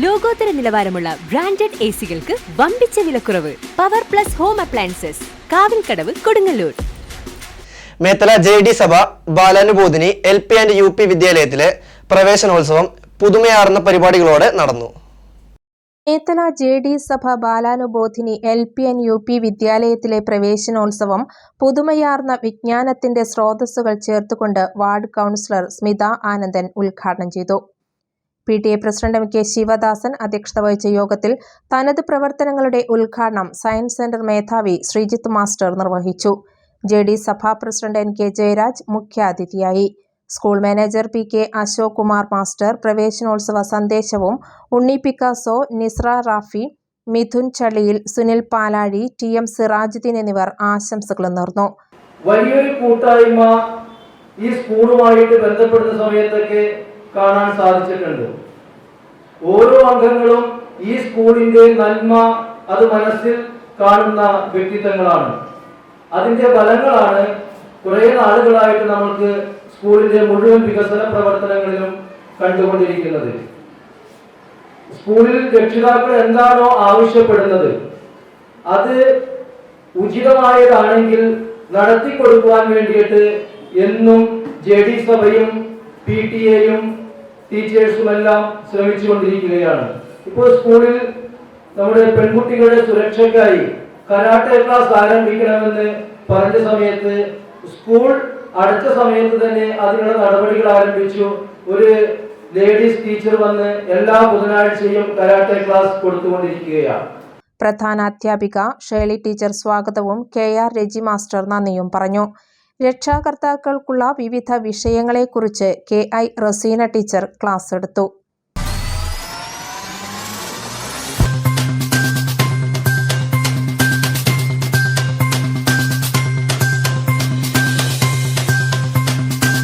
ലോകോത്തര നിലവാരമുള്ള branded A സികൾക്ക് വമ്പിച്ച വിലക്കുറവ്. Power plus home appliances Kavilkadavu Kodungallur. Methala J D Sabha Balanubodhini L P and U P വിദ്യാലയത്തിലെ പ്രവേശനോത്സവം പുതുമയാർന്ന പരിപാടികളോടെ നടന്നു. Methala J D Sabha Balanubodhini L P and U P വിദ്യാലയത്തിലെ പ്രവേശനോത്സവം പുതുമയാർന്ന വിജ്ഞാനത്തിന്റെ സ്രോതസ്സുകൾ ചേർത്തുകൊണ്ട് വാർഡ് കൗൺസിലർ സ്മിത ആനന്ദൻ ഉദ്ഘാടനം ചെയ്തു. P T A president M K Sivadasan അധ്യക്ഷത വഹിച്ച യോഗത്തിൽ തനത് പ്രവർത്തനങ്ങളുടെ ഉദ്ഘാടനം സയൻസ് സെന്റർ മേധാവി ശ്രീജിത്ത് മാസ്റ്റർ നിർവഹിച്ചു. J D Sabha president N K Jayaraj മുഖ്യാതിഥിയായി. School manager P K Ashok Kumar master പ്രവേശനോത്സവ സന്ദേശവും ഉണ്ണി പിക്കാസോ നിസ്ര റാഫി മിഥുൻ ചളിയിൽ സുനിൽ പാലാഴി ടി എം സിറാജുദ്ദീൻ എന്നിവർ ആശംസകൾ നേർന്നു. വലിയൊരു കൂട്ടായ്മ ഈ സ്കൂളുമായിട്ട് ബന്ധപ്പെടുന്ന സമയത്തൊക്കെ കാണാൻ സാധിച്ചിട്ടുണ്ട്. ഓരോ അംഗങ്ങളും ഈ സ്കൂളിന്റെ നന്മ അത് മനസ്സിൽ കാണുന്ന വ്യക്തിത്വങ്ങളാണ്. അതിന്റെ ഫലങ്ങളാണ് കുറെ നാളുകളായിട്ട് നമുക്ക് സ്കൂളിന്റെ മുഴുവൻ വികസന പ്രവർത്തനങ്ങളിലും കണ്ടുകൊണ്ടിരിക്കുന്നത്. സ്കൂളിൽ രക്ഷിതാക്കൾ എന്താണോ ആവശ്യപ്പെടുന്നത് അത് ഉചിതമായതാണെങ്കിൽ നടത്തി കൊടുക്കുവാൻ വേണ്ടിയിട്ട് എന്നും ജെ ഡി സഭയും പി ടി എയും ടീച്ചേഴ്സും എല്ലാം ശ്രമിച്ചുകൊണ്ടിരിക്കുകയാണ്. ഇപ്പോൾ സ്കൂളിൽ നമ്മുടെ പെൺകുട്ടികളുടെ സുരക്ഷയ്ക്കായി കരാട്ടെ ക്ലാസ് ആരംഭിക്കണമെന്ന് പറഞ്ഞ സമയത്ത് സ്കൂൾ അടുത്ത സമയത്ത് തന്നെ അതിനുള്ള നടപടികൾ ആരംഭിച്ചു. ഒരു ലേഡീസ് ടീച്ചർ വന്ന് എല്ലാ ബുധനാഴ്ചയും കരാട്ടെ ക്ലാസ് കൊടുത്തുകൊണ്ടിരിക്കുകയാണ്. പ്രധാന അധ്യാപിക ഷേളി ടീച്ചർ സ്വാഗതവും കെ ആർ രജി മാസ്റ്റർ നന്ദിയും പറഞ്ഞു. രക്ഷാകർത്താക്കൾക്കുള്ള വിവിധ വിഷയങ്ങളെക്കുറിച്ച് K I Raseena teacher class എടുത്തു.